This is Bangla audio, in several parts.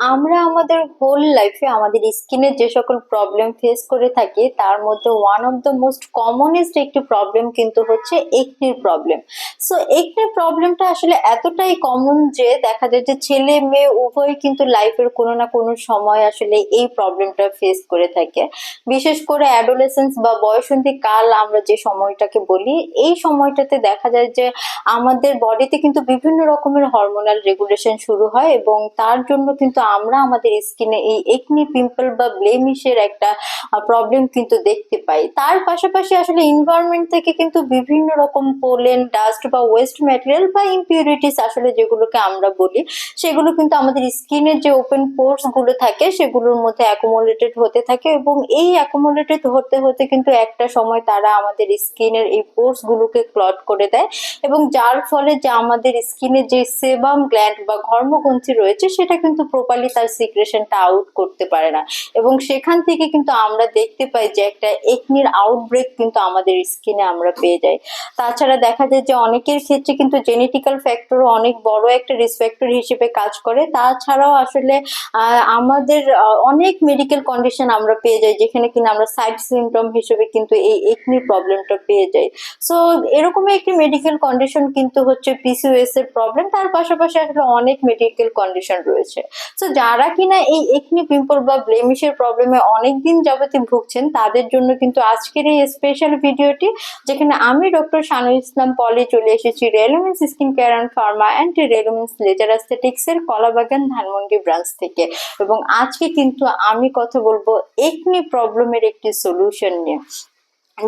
আমরা আমাদের হোল লাইফে আমাদের স্কিনের যে সকল প্রবলেম ফেস করে থাকি, তার মধ্যে one of the most commonest একটি প্রবলেম কিন্তু হচ্ছে একনির প্রবলেম সো একনির প্রবলেমটা আসলে এতটাই কমন যে দেখা যায় যে ছেলে মেয়ে উভয় কিন্তু লাইফের কোনো না কোনো সময় আসলে এই প্রবলেমটা ফেস করে থাকে। বিশেষ করে অ্যাডোলেসেন্স বা বয়সন্ধি কাল আমরা যে সময়টাকে বলি, এই সময়টাতে দেখা যায় যে আমাদের বডিতে কিন্তু বিভিন্ন রকমের হরমোনাল রেগুলেশন শুরু হয় এবং তার জন্য কিন্তু আমরা আমাদের স্কিনে এই একনি পিম্পল বা ব্লেমিশের একটা প্রবলেম কিন্তু দেখতে পাই। তার পাশাপাশি আসলে এনভায়রনমেন্ট থেকে কিন্তু বিভিন্ন রকম পোলেন ডাস্ট বা ওয়েস্ট ম্যাটেরিয়াল বা ইম্পিউরিটিস আসলে যেগুলোকে আমরা বলি, সেগুলো কিন্তু আমাদের স্কিনের যে ওপেন পোর্সগুলো থাকে, সেগুলোর মধ্যে অ্যাকোমোলেটেড হতে থাকে এবং এই অ্যাকোমোলেটেড হতে হতে কিন্তু একটা সময় তারা আমাদের স্কিনের এই পোর্স গুলোকে ক্লট করে দেয় এবং যার ফলে যে আমাদের স্কিনে যে সেবাম গ্ল্যান্ড বা ঘর্মগ্রন্থি রয়েছে, সেটা কিন্তু প্রপারলি তার সিক্রেশনটা আউট করতে পারে না এবং সেখান থেকে কিন্তু আমরা দেখতে পাই যে একটা একনির আউটব্রেক কিন্তু আমাদের স্কিনে আমরা পেয়ে যাই। তাছাড়া দেখা যায় যে অনেকের ক্ষেত্রে কিন্তু জেনেটিক্যাল ফ্যাক্টরও অনেক বড় একটা রিস্ক ফ্যাক্টর হিসেবে কাজ করে। তাছাড়াও আসলে আমাদের অনেক মেডিকেল কন্ডিশন আমরা পেয়ে যাই, যেখানে কিনা আমরা সাইড সিমটম হিসেবে কিন্তু এই একনির প্রবলেমটা পেয়ে যাই। সো এরকমই একটি মেডিকেল কন্ডিশন কিন্তু হচ্ছে পিসিওএস এর প্রবলেম তার পাশাপাশি আসলে অনেক মেডিকেল কন্ডিশন রয়েছে। সো যারা কিনা এই একনি পিম্পল বা ব্লেমিশের প্রবলেমে অনেকদিন যাবতী ভুগছেন, তাদের জন্য কিন্তু আজকের এই স্পেশাল ভিডিওটি যেখানে আমি ডক্টর শানু ইসলাম পলি চলে এসেছি Relumens skin care and pharma anti Relumens laser aesthetics এর কলাবাগান ধানমন্ডি ব্রাঞ্চ থেকে। এবং আজকে কিন্তু আমি কথা বলব একনি প্রবলেমের একটি সলিউশন নিয়ে।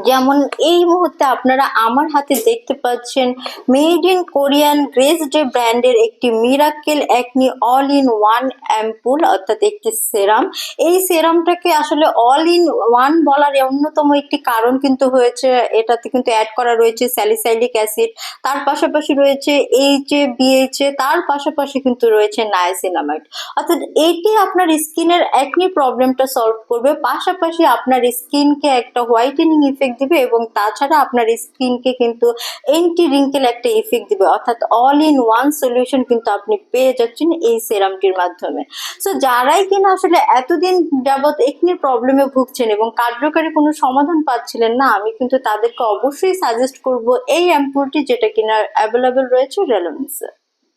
যেমন এই মুহূর্তে আপনারা আমার হাতে দেখতে পাচ্ছেন made in Korean Grace Day ব্র্যান্ডের একটি miracle acne all in one ampoule অর্থাৎ একটি সেরাম এই সেরামটাকে আসলে অল ইন ওয়ান বলার অন্যতম একটি কারণ কিন্তু হয়েছে, এটাতে কিন্তু অ্যাড করা রয়েছে স্যালিসাইলিক অ্যাসিড তার পাশাপাশি রয়েছে এইচ এ বিএইচএ তার পাশাপাশি কিন্তু রয়েছে নায়াসিনামাইড অর্থাৎ এটি আপনার স্কিনের একনি প্রবলেমটা সলভ করবে, পাশাপাশি আপনার স্কিনকে একটা হোয়াইটেনিং দিবে এবং তাছাড়া আপনার স্কিনকে কিন্তু এন্টি রিঙ্কেল একটা ইফেক্ট দিবে। অর্থাৎ অল ইন ওয়ান সলিউশন কিন্তু আপনি পেয়ে যাচ্ছেন এই সেরামটির মাধ্যমে। সো যারাই কিনা আসলে এতদিন যাবৎ একনির প্রবলেমে ভুগছেন এবং কার্যকারী কোনো সমাধান পাচ্ছিলেন না, আমি কিন্তু তাদেরকে অবশ্যই সাজেস্ট করব এই অ্যাম্পুলটি যেটা কিনা অ্যাভেলেবেল রয়েছে রেলোভেন্সে